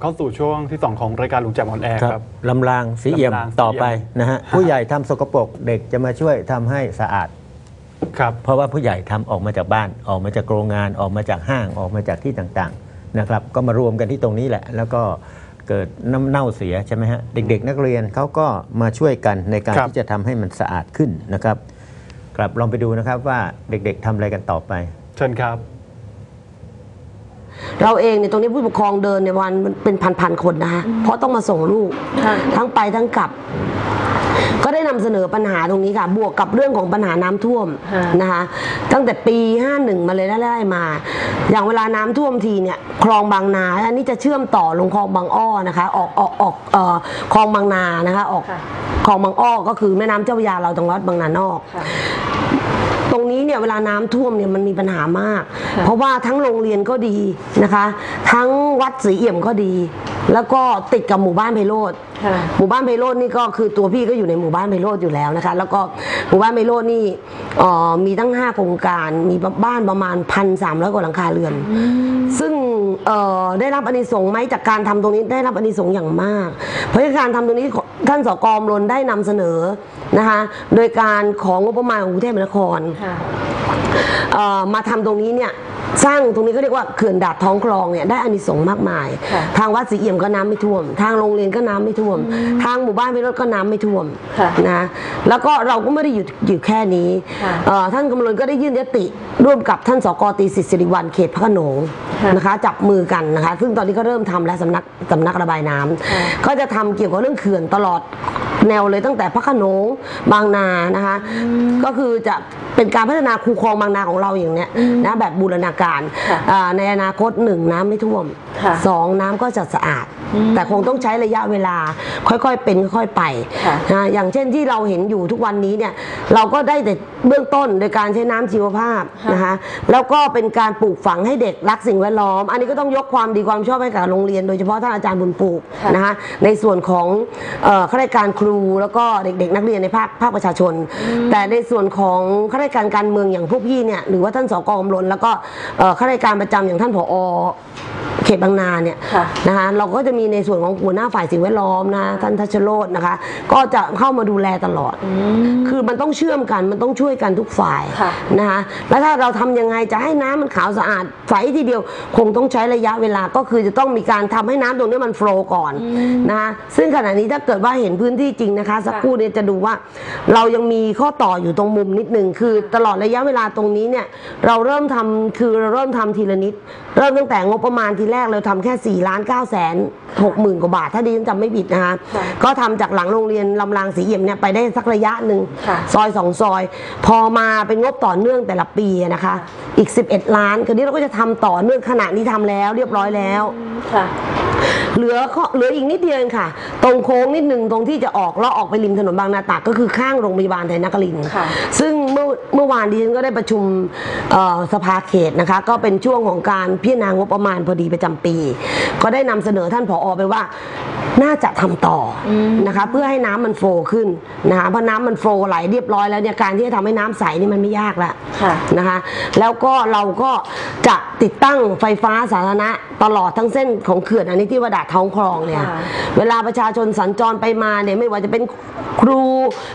เข้าสู่ช่วงที่ 2 ของรายการลุงแจมออนแอร์ครับครับลำรางสีเอี่ยมลำรางสีต่อไปเอี่ยมนะฮะผู้ใหญ่ทำสกปรกเด็กจะมาช่วยทำให้สะอาดครับเพราะว่าผู้ใหญ่ทำออกมาจากบ้านออกมาจากโรงงานออกมาจากห้างออกมาจากที่ต่างๆนะครับก็มารวมกันที่ตรงนี้แหละ แล้วก็เกิดน้ำเน่าเสียใช่ไหมฮะเด็ก ๆ นักเรียนเขาก็มาช่วยกันในการครับที่จะทำให้มันสะอาดขึ้นนะครับ ครับลองไปดูนะครับว่าเด็กๆทำอะไรกันต่อไป เชิญครับ เราเองเนี่ยตรงนี้ผู้ปกครองเดินในยวันมันเป็นพันๆคนนะคะเพราะต้องมาส่งลูกค่ะทั้งไปทั้งกลับ ก็ได้นำเสนอปัญหาตรงนี้ค่ะ บวกกับเรื่องของปัญหาน้ำท่วมค่ะนะคะตั้งแต่ปี 51 มาเลยไล่ๆมา อย่างเวลาน้ำท่วมทีเนี่ยคลองบางนา อันนี้จะเชื่อมต่อลงคลองบางอ้อนะคะ ออกออกออกเอ่อคลองบางนานะคะ ออกค่ะคลองบางอ้อก็คือแม่น้ำเจ้าพระยาเราตรงวัดบางนานอกค่ะ ตรงนี้เนี่ยเวลาน้ำท่วมเนี่ยมันมีปัญหามากค่ะเพราะว่าทั้งโรงเรียนก็ดีนะคะ ทั้งวัดศรีเอี่ยมก็ดี แล้วก็ติดกับหมู่บ้านไพโรธค่ะหมู่บ้านไพโรธนี่ก็คือตัวพี่ก็อยู่ในหมู่บ้านไพโรธอยู่แล้วนะคะ แล้วก็หมู่บ้านไพโรธนี่เอ่อมีตั้ง 5 โครงการมีบ้านประมาณพันสามร้อยกว่าหลังคาเรือน ซึ่งเอ่อได้รับอานิสงส์ไหมจากการทำตรงนี้ได้รับอานิสงส์อย่างมาก เพราะการทำตรงนี้ ท่านสกอมรนได้นำเสนอนะคะโดยการของงบประมาณของกรุงเทพมหานครค่ะเอ่อมาทำตรงนี้เนี่ย สร้างตรงนี้เขาเรียกว่าเขื่อนดาดท้องคลองเนี่ยได้อานิสงส์มากมาย ค่ะทางวัดศรีเอี่ยมก็น้ำไม่ท่วม ทางโรงเรียนก็น้ำไม่ท่วม ทางหมู่บ้านพิรถก็น้ำไม่ท่วมค่ะนะแล้วก็เราก็ไม่ได้หยุดอยู่แค่นี้ค่ะเอ่อท่านกำลังก็ได้ยื่นยติร่วมกับท่านสกตีสิทธิ์สิริวัลเขตพระโขนงค่ะ นะคะจับมือกันนะคะซึ่งตอนนี้ก็เริ่มทำแล้วสำนักสำนักระบายน้ำค่ะก็จะทำเกี่ยวกับเรื่องเขื่อนตลอดแนวเลยตั้งแต่พระโขนงบางนานะคะก็คือจะ เป็นการพัฒนาคูคลองบางนาของเราอย่างเนี้ยนะแบบบูรณาการค่ะอ่าในอนาคตหนึ่งน้ำไม่ท่วม ค่ะสองน้ำก็จะสะอาด แต่คงต้องใช้ระยะเวลาค่อยๆเป็นค่อยๆไปค่ะนะอย่างเช่นที่เราเห็นอยู่ทุกวันนี้เนี่ยเราก็ได้แต่เบื้องต้นโดยการใช้น้ำชีวภาพค่ะ นะคะแล้วก็เป็นการปลูกฝังให้เด็กรักสิ่งแวดล้อม อันนี้ก็ต้องยกความดีความชอบให้กับโรงเรียน โดยเฉพาะท่านอาจารย์บุญปลูกค่ะ นะคะในส่วนของเอ่อข้าราชการครูแล้วก็เด็กๆ นักเรียนในภาคภาคประชาชน แต่ในส่วนของข้าราชการการเมืองอย่างพวกพี่เนี่ยหรือว่าท่านสกอมรนแล้วก็เอ่อข้าราชการประจำอย่างท่านผอเข ตบางนาเนี่ยค่ะนะคะเราก็จะมีในส่วนของหัวหน้าฝ่ายสิ่งแวดล้อมนะท่านทัชโรจน์นะคะ ก็จะเข้ามาดูแลตลอด คือมันต้องเชื่อมกันมันต้องช่วยกันทุกฝ่ายค่ะนะคะแล้วถ้าเราทำยังไงจะให้น้ำมันขาวสะอาดใสทีเดียวคงต้องใช้ระยะเวลาก็คือจะต้องมีการทำให้น้ำตรงนี้มันโฟลว์ก่อนนะคะซึ่งขณะนี้ถ้าเกิดว่าเห็นพื้นที่จริงนะคะ สักครู่เนี่ยจะดูว่า เรายังมีข้อต่ออยู่ตรงมุมนิดหนึ่งคือตลอดระยะเวลาตรงนี้เนี่ยเราเริ่มทำคือเราเริ่มทำทีละนิด เริ่มตั้งแต่งบประมาณทีแรกเราทำแค่4ล้าน9แสน6หมื่นกว่าบาท ถ้าดิฉันจำไม่ผิดนะคะค่ะก็ทำจากหลังโรงเรียนลำรางสีเอี่ยมเนี่ยไปได้สักระยะหนึ่งค่ะซอยสองซอย พอมาเป็นงบต่อเนื่องแต่ละปีนะคะ อีก 11 ล้านคราวนี้เราก็จะทำต่อเนื่องขณะนี้ทำแล้วเรียบร้อยแล้วค่ะเหลือข้อเหลืออีกนิดเดียวเองค่ะ ตรงโค้งนิดหนึ่งตรงที่จะออกแล้วออกไปริมถนนบางนาตราดก็คือข้างโรงพยาบาลไทยนครินทร์ค่ะซึ่ง เมื่อวานดิฉันก็ได้ประชุมสภาเขตนะคะ ก็เป็นช่วงของการพิจารณางบประมาณพอดีประจำปี ก็ได้นำเสนอท่านผอไปว่า น่าจะทำต่ออนะคะเพื่อให้น้ำมันโฟลว์ขึ้นนะคะเพราะน้ำมันโฟลว์ไหลเรียบร้อยแล้วเนี่ยการที่จะทำให้น้ำใสนี่มันไม่ยากละค่ะนะคะ แล้วก็เราก็จะติดตั้งไฟฟ้าสาธารณะตลอดทั้งเส้นของเขื่อนอันนี้ที่วดาดท้องคลองเนี่ยค่ะเวลาประชาชนสัญจรไปมาเนี่ยไม่ว่าจะเป็นครู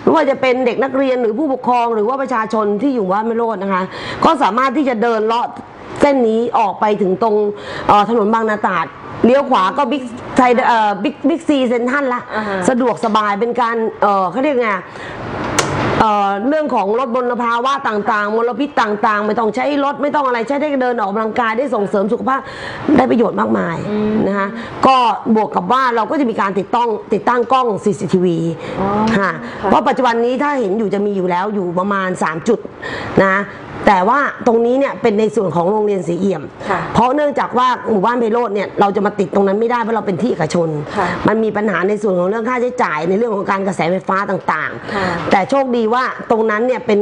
ไม่ว่าจะเป็นเด็กนักเรียนหรือผู้ปกครอง หรือว่าประชาชนที่อยู่ว่านไม่โลดนะคะ ก็สามารถที่จะเดินเลาะเส้นนี้ออกไปถึงตรงเอ่อถนนบางนาตราด เลี้ยวขวาก็บิ๊กไทยเอ่อบิ๊กบิ๊กซีเซนทันละ อ่าฮะ สะดวกสบายเป็นการเอ่อเขาเรียกไงเอ่อเรื่องของลดมลภาวะต่างๆ มลพิษต่างๆ ไม่ต้องใช้รถไม่ต้องอะไรใช้ได้เดินออกกำลังกายได้ส่งเสริมสุขภาพได้ประโยชน์มากมายนะคะก็บวกกับว่าเราก็จะมีการติดตั้งติดตั้งกล้อง CCTV อ๋อค่ะค่ะเพราะปัจจุบันนี้ถ้าเห็นอยู่จะมีอยู่แล้วอยู่ประมาณ 3 จุดนะ แต่ว่าตรงนี้เนี่ยเป็นในส่วนของโรงเรียนสีเอี่ยม ค่ะเพราะเนื่องจากว่าหมู่บ้านไพโรจน์เนี่ยเราจะมาติดตรงนั้นไม่ได้เพราะเราเป็นที่เอกชน ค่ะ มันมีปัญหาในส่วนของเรื่องค่าใช้จ่ายในเรื่องของการกระแสไฟฟ้าต่างค่ะๆแต่โชคดีว่าตรงนั้นเนี่ยเป็น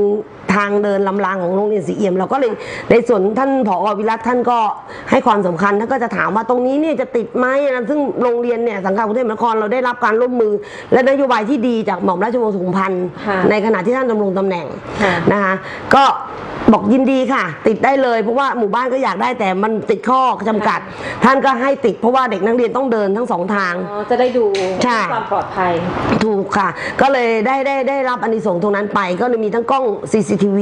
ทางเดินลำรางของโรงเรียนสีเอี่ยมเราก็เลยในส่วนท่านผอวิรัตท่านก็ให้ความสำคัญท่านก็จะถามว่าตรงนี้เนี่ยจะติดไหมนะซึ่งโรงเรียนเนี่ยสังกัดกรุงเทพมหานครเราได้รับการร่วมมือ และนโยบายที่ดีจากหม่อมราชวงศ์สุขุมพันธ์ค่ะในขณะที่ท่านดำรงตำแหน่งค่ะ นะคะก็ บอกยินดีค่ะ ติดได้เลยเพราะว่าหมู่บ้านก็อยากได้แต่มันติดข้อจำกัด ท่านก็ให้ติดเพราะว่าเด็กนักเรียนต้องเดินทั้งสองทาง อ๋อจะได้ดูใช่ ความปลอดภัย ถูกค่ะ ก็เลยได้ได้ได้รับอานิสงส์ตรงนั้นไป ก็เลยมีทั้งกล้อง CCTV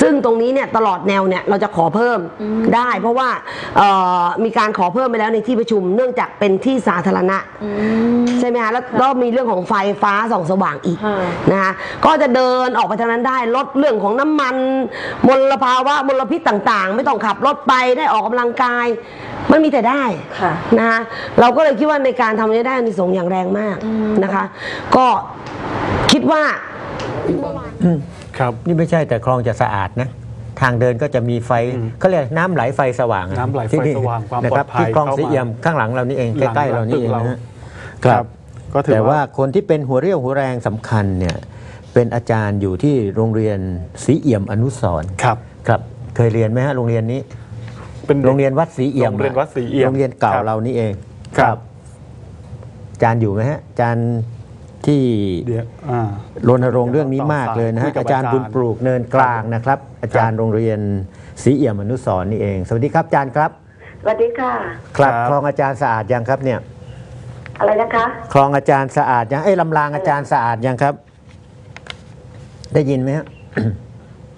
ซึ่งตรงนี้เนี่ยตลอดแนวเนี่ยเราจะขอเพิ่มได้ เพราะว่าเอ่อมีการขอเพิ่มไปแล้วในที่ประชุม เนื่องจากเป็นที่สาธารณะใช่ไหมคะแล้วก็มีเรื่องของไฟฟ้าส่องสว่างอีกค่ะ นะคะก็จะเดินออกไปทางนั้นได้ลดเรื่องของน้ำมันมลภาวะมลพิษต่างๆ ไม่ต้องขับรถไปได้ออกกำลังกาย มันมีแต่ได้ค่ะนะคะเราก็เลยคิดว่าในการทำนี้ได้อานิสงส์อย่างแรงมากนะคะ ก็คิดว่าครับนี่ไม่ใช่แต่คลองจะสะอาดนะ ทางเดินก็จะมีไฟเขาเรียกน้ำไหลไฟสว่างอะน้ำไหลไฟที่นี่สว่างความนะครัปลอดภัยที่คลองเข้ามาสีเอี่ยมข้างหลังเรานี่เองหลังใกล้ๆเรานี่เองหลังตึกนะฮะครับก็ถือแต่ว่าว่าคนที่เป็นหัวเรี่ยวหัวแรงสำคัญเนี่ย เป็นอาจารย์อยู่ที่โรงเรียนสีเอี่ยมอนุสรณ์ครับ ครับเคยเรียนไหมฮะโรงเรียนนี้ เป็นโรงเรียนวัดสีเอี่ยมโรงเรียนวัดศรีเอี่ยมโรงเรียนเก่าครับเรานี่เองครับอาจารย์อยู่ไหมฮะอาจารย์ที่เดี๋ยวอ่ารณรงค์เรื่องนี้มากเลยนะฮะคุยกับอาจารย์อาจารย์บุญปลูกเนินกลางนะครับ อาจารย์โรงเรียนศรีเอี่ยมอนุสรณ์นี่เอง สวัสดีครับอาจารย์ครับสวัสดีค่ะครับครับคลองอาจารย์สะอาดยังครับเนี่ย อะไรนะคะคลองอาจารย์สะอาดยังเอ้ยลำรางอาจารย์สะอาดยังครับ ได้ยินไหมฮะ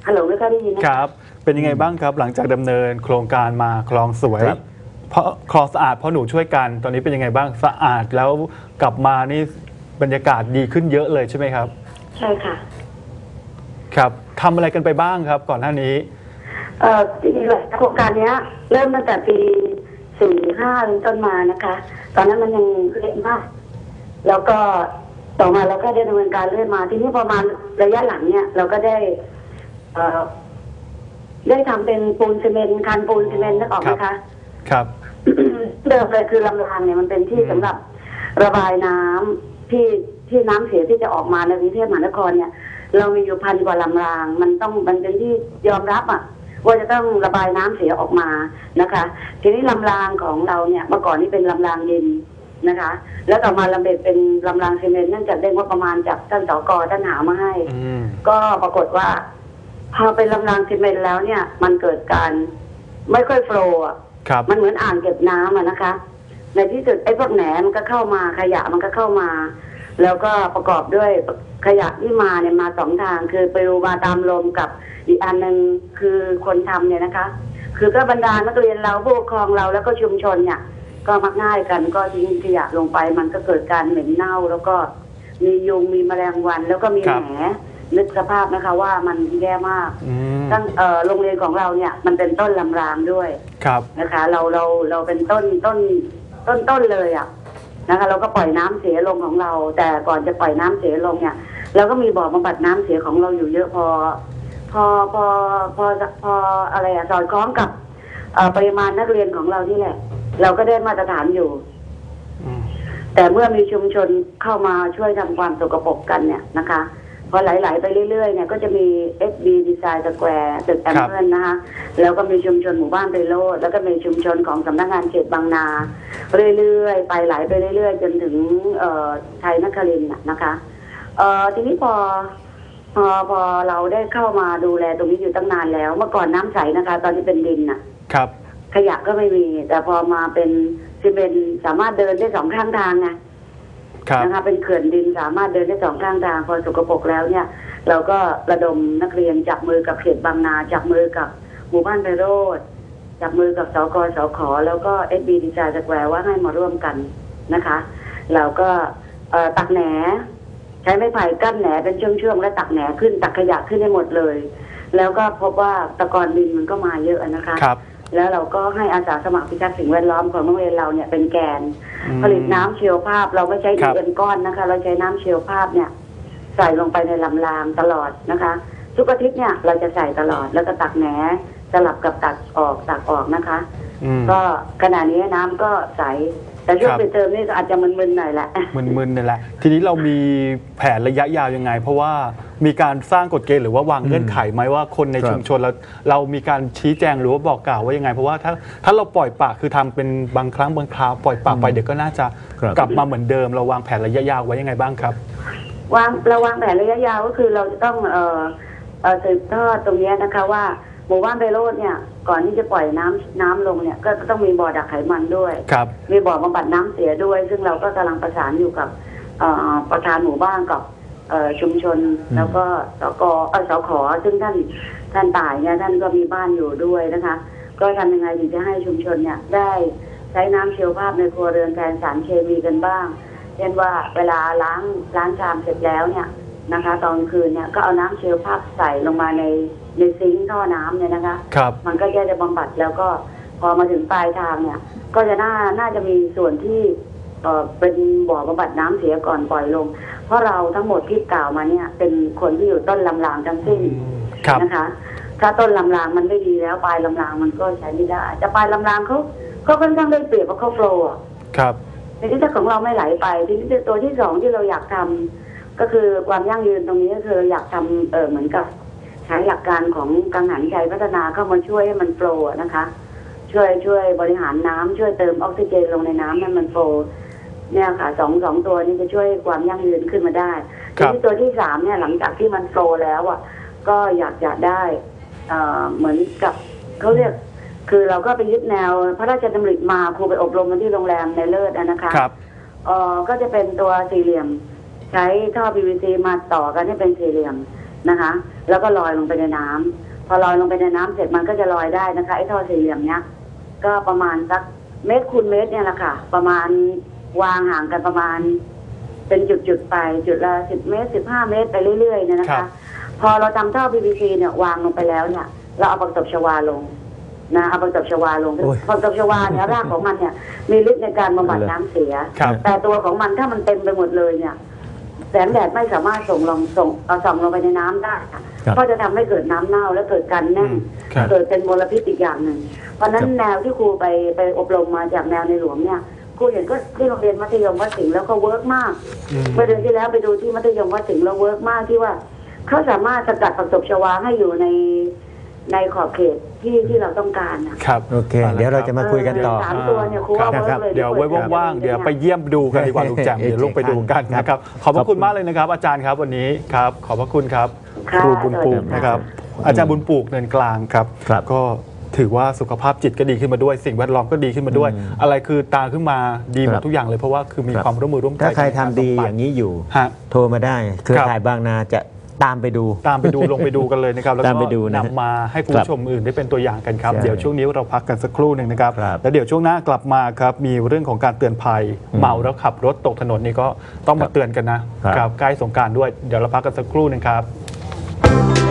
ฮัลโหลไม่ค่อยได้ยินนะ ครับ เป็นยังไงบ้างครับ หลังจากดำเนินโครงการมาคลองสวยครับ เพราะคลองสะอาดเพราะหนูช่วยกัน ตอนนี้เป็นยังไงบ้างสะอาดแล้วกลับมานี่บรรยากาศดีขึ้นเยอะเลยใช่ไหมครับ ใช่ค่ะ ครับทำอะไรกันไปบ้างครับ ก่อนหน้านี้ เอ่อจริงๆแล้วโครงการเนี้ย เริ่มตั้งแต่ปีสี่ห้าเป็นต้นมานะคะ ตอนนั้นมันยังเล็กมาก แล้วก็ ต่อมาเราก็ได้ดำเนินการเรื่อยมา ทีนี้ประมาณระยะหลังเนี่ย เราก็ได้เอ่อได้ทำเป็นปูนซีเมนต์คันปูนซีเมนต์นึกออกไหมคะ ครับ เดิมเลยคือลำรางเนี่ยมันเป็นที่อืม สำหรับระบายน้ำที่ที่น้ำเสียที่จะออกมาในกรุงเทพมหานครเนี่ย เรามีอยู่พันกว่าลำราง มันต้องมันเป็นที่ยอมรับอะ ว่าจะต้องระบายน้ำเสียออกมานะคะ ทีนี้ลำรางของเราเนี่ยเมื่อก่อนนี่เป็นลำรางดิน นะคะ แล้วต่อมาลำเบ็ดเป็นลำรางซีเมนต์เนื่องจากได้งบประมาณจากท่านสกท่านหามาให้ อืมก็ปรากฏว่าพอเป็นลำรางซีเมนต์แล้วเนี่ย มันเกิดการไม่ค่อยโฟล์อะครับมันเหมือนอ่างเก็บน้ำอะนะคะ ในที่สุดไอ้พวกแหนมันก็เข้ามาขยะมันก็เข้ามา แล้วก็ประกอบด้วยขยะที่มาเนี่ยมาสองทาง คือปลิวมาตามลมกับอีกอันหนึ่งคือคนทำเนี่ยนะคะ คือก็บรรดานักเรียนเราผู้ปกครองเราแล้วก็ชุมชนเนี่ย ก็มักง่ายกันก็ทิ้งขยะลงไป มันก็เกิดการเหม็นเน่า แล้วก็มียุงมีแมลงวัน แล้วก็มีครัแหบ นนึกสภาพนะคะ ว่ามันแย่มากอืมตั้งเอ่อโรงเรียนของเราเนี่ยมันเป็นต้นลำรางด้วย ครับ นะคะเราเราเราเป็นต้นต้นต้นต้นเลยอะ่ะนะคะ เราก็ปล่อยน้ำเสียลงของเรา แต่ก่อนจะปล่อยน้ำเสียลงเนี่ยเราก็มีบ่อบำบัดน้ำเสียของเราอยู่เยอะพอ พอพอพอพออะไรอะสอดคล้องกับเอ่อปริมาณนักเรียนของเรานี่แหละ เราก็ได้มาตรฐานอยู่อืมแต่เมื่อมีชุมชนเข้ามาช่วยทำความสกปรกกันเนี่ยนะคะพอไหลๆไปเรื่อยๆเนี่ยก็จะมี FB Design Square ตึกแอมเพิลนะคะแล้วก็มีชุมชนหมู่บ้านไปโลด แล้วก็มีชุมชนของสำนักงานเขตบางนา เรื่อยๆ ไปไหลไปเรื่อยๆ จนถึงเอ่อไทยนครินทร์น่ะนะคะเอ่อทีนี้พอพอพอเราได้เข้ามาดูแลตรงนี้อยู่ตั้งนานแล้ว เมื่อก่อนน้ำใสนะคะ ตอนที่เป็นดินน่ะ ครับ ขยะก็ไม่มี แต่พอมาเป็นซีเมนต์สามารถเดินได้สองข้างทางไงครับนะคะเป็นเขื่อนดินสามารถเดินได้สองข้างทางพอสกปรกแล้วเนี่ย เราก็ระดมนักเรียนจับมือกับเขตบางนาจับมือกับหมู่บ้านไพโรธจับมือกับสกสขแล้วก็เอสบีดีจาสแควร์ว่าให้มาร่วมกันนะคะเราก็เอ่อตักแหนใช้ไม้ไผ่กั้นแหนเป็นช่วงๆและตักแหนขึ้นตักขยะขึ้นให้หมดเลย แล้วก็พบว่าตะกอนดินมันก็มาเยอะนะคะครับ แล้วเราก็ให้อาสาสมัครพิทักษ์สิ่งแวดล้อมของโรงเรียนเราเนี่ยเป็นแกน อืม ผลิตน้ำเชียวภาพ เราไม่ใช้ครัดีบ เอ็นก้อนนะคะ เราใช้น้ำเชียวภาพเนี่ย ใส่ลงไปในลำรางตลอดนะคะ ทุกอาทิตย์เนี่ยเราจะใส่ตลอดแล้วก็ตักแหนสลับกับตักออกตักออกนะคะ อืม ก็ขณะนี้น้ำก็ใสแต่ช่วงครับปิดเทอมนี่ก็อาจจะมึนๆหน่อยแหละ มึนๆนี่แหละ ทีนี้เรามีแผนระยะยาวยังไง เพราะว่า มีการสร้างกฎเกณฑ์หรือว่าวางเงื่อนไขไหมว่าคนในครับชุมชนเราเรามีการชี้แจงหรือว่าบอกกล่าวว่ายังไง เพราะว่าถ้าถ้าเราปล่อยปละคือทำเป็นบางครั้งบางคราวปล่อยปละไปเดี๋ยวก็น่าจะครับกลับมาเหมือนเดิม เราวางแผนระยะยาวไว้ยังไงบ้างครับวางเราวางแผนระยะยาวก็คือเราจะต้องเอ่อเอ่อสืบทอดตรงเนี้ยนะคะว่าหมู่บ้านไพโรดเนี่ยก่อนที่จะปล่อยน้ำน้ำลงเนี่ยก็จะต้องมีบ่อดักไขมันด้วยครับมีบ่อบำบัดน้ำเสียด้วย ซึ่งเราก็กำลังประสานอยู่กับเอ่อประธานหมู่บ้านกับ เอ่อชุมชนแล้วก็สกเออสขซึ่งท่านท่านตายเนี่ยท่านก็มีบ้านอยู่ด้วยนะคะ ก็ทำยังไงถึงจะให้ชุมชนเนี่ยได้ใช้น้ำเชียวภาพในครัวเรือนแทนสารเคมีกันบ้าง เช่นว่าเวลาล้างล้างชามเสร็จแล้วเนี่ยนะคะ ตอนคืนเนี่ยก็เอาน้ำเชียวภาพใส่ลงมาในในซิงค์ท่อน้ำเนี่ยนะคะ ครับ มันก็จะได้บำบัดแล้วก็พอมาถึงปลายทางเนี่ย ก็จะน่าน่าจะมีส่วนที่ เอ่อเป็นบ่อบำบัดน้ำเสียก่อนปล่อยลง เพราะเราทั้งหมดที่กล่าวมาเนี่ย เป็นคนที่อยู่ต้นลำรางทั้งสิ้นครับนะคะ ถ้าต้นลำรางมันไม่ดีแล้วปลายลำรางมันก็ใช้ไม่ได้แต่ปลายลำรางเขาเขาค่อนข้างได้เปรียบเพราะเขาโฟล์อะครับในที่ถ้าของเราไม่ไหลไปทีนี้ตัวที่สองที่เราอยากทำก็คือความยั่งยืนตรงนี้ก็คืออยากทำเออเหมือนกับใช้หลักการของกังหันชัยพัฒนาเข้ามาช่วยให้มันโฟลว์อะนะคะ ช่วยช่วยบริหารน้ำช่วยเติมออกซิเจนลงในน้ำให้มันโฟลว์ เนี่ยค่ะสองสองตัวนี้จะช่วยความยั่งยืนขึ้นมาได้ครัทีบนี้ตัวที่สามเนี่ยหลังจากที่มันโฟลว์แล้วอะ ก็อยากจะได้เอ่อเหมือนกับเขาเรียก คือเราก็ไปยึดแนว พระราชดำริมาครูไปอบรมมาที่โรงแรมในเลิศอะนะคะครับเอ่อก็จะเป็นตัวสี่เหลี่ยม ใช้ท่อ PVC มาต่อกันให้เป็นสี่เหลี่ยมนะคะ แล้วก็ลอยลงไปในน้ำพอลอยลงไปในน้ำเสร็จมันก็จะลอยได้นะคะไอ้ท่อสี่เหลี่ยมเนี้ยก็ประมาณสักเมตรคูณเมตรเนี่ยแหละค่ะ ประมาณ วางห่างกันประมาณ เป็นจุดๆไปจุดละสิบเมตรสิบห้าเมตรไปเรื่อยๆเนี่ยนะครัคะ บ พอเราทำท่อ PVC เนี่ยวางลงไปแล้วเนี่ย เราเอาผักตบชวาลงนะเอาผักตบชวาลงโอ้ยผักตบชวาเนี่ยรากของมันเนี่ยมีฤทธิ์ในการบำบัดน้ำเสีย ครับ แต่ตัวของมันถ้ามันเต็มไปหมดเลยเนี่ย แสงแดดไม่สามารถส่งลงส่งเอาส่องลงไปในน้ำได้ค่ะครับก็จะทำให้เกิดน้ำเน่าและเกิดการแน่นอืมครับเกิดเป็นมลพิษอีกอย่างหนึ่งเพราะฉะนั้นแนวที่ครูไปไปอบรมมาจากแนวในหลวงเนี่ยค รูเห็นก็ที่โรงเรียนมัธยมวัดสิงห์แล้วก็เวิร์กมากอืม เมื่อเดือนที่แล้วไปดูที่มัธยมวัดสิงห์แล้วเวิร์กมากที่ว่าเขาสามารถสกัดผักตบชวาให้อยู่ในในขอบเขตที่ที่เราต้องการนะ ครับโอเค เดี๋ยวเราจะมาคุยกันต่อ สามตัวเนี่ยครูว่าครับ เวิร์กเลย เดี๋ยวไว้ว่างๆเดี๋ยวไปเยี่ยมดูกันดีกว่าลุงแจ่มเอ๊ะเดี๋ยวลงไปดูกันนะครับ ขอบพระคุณมากเลยนะครับ อาจารย์ครับวันนี้ครับ ขอบพระคุณครับค่ะครูบุญปลูกสวัสดีค่ะนะครับ อาจารย์บุญปลูกเนินกลางครับ ครับ ก็ ถือว่าสุขภาพจิตก็ดีขึ้นมาด้วย สิ่งแวดล้อมก็ดีขึ้นมาด้วยอืมอะไรคือตาขึ้นมาดีหมครัดบทุกอย่างเลยเพราะว่าคือมีครับความร่วมมือร่วมใจถ้าใครทำในกดีบำบัอย่างนี้อยู่ฮะโทรมาได้เครือครับข่ายบางนาจะตามไปดู ตามไปดูลงไปดูกันเลยนะครับ แล้วตามก็ไปดูนะนำมาให้คุณผู้ชมอื่นได้เป็นตัวอย่างกันครับใช่เดี๋ยวช่วงนี้เราพักกันสักครู่หนึ่งนะครับครับ แล้วเดี๋ยวช่วงหน้ากลับมาครับมีเรื่องของการเตือนภัยอืมเมาแล้วขับรถตกถนนนี่ก็ต้องมาเตือนกันนะครับครับใกล้สงกรารด้วยเดี๋ยวเราพักกันสักครู่หนึ่งครับ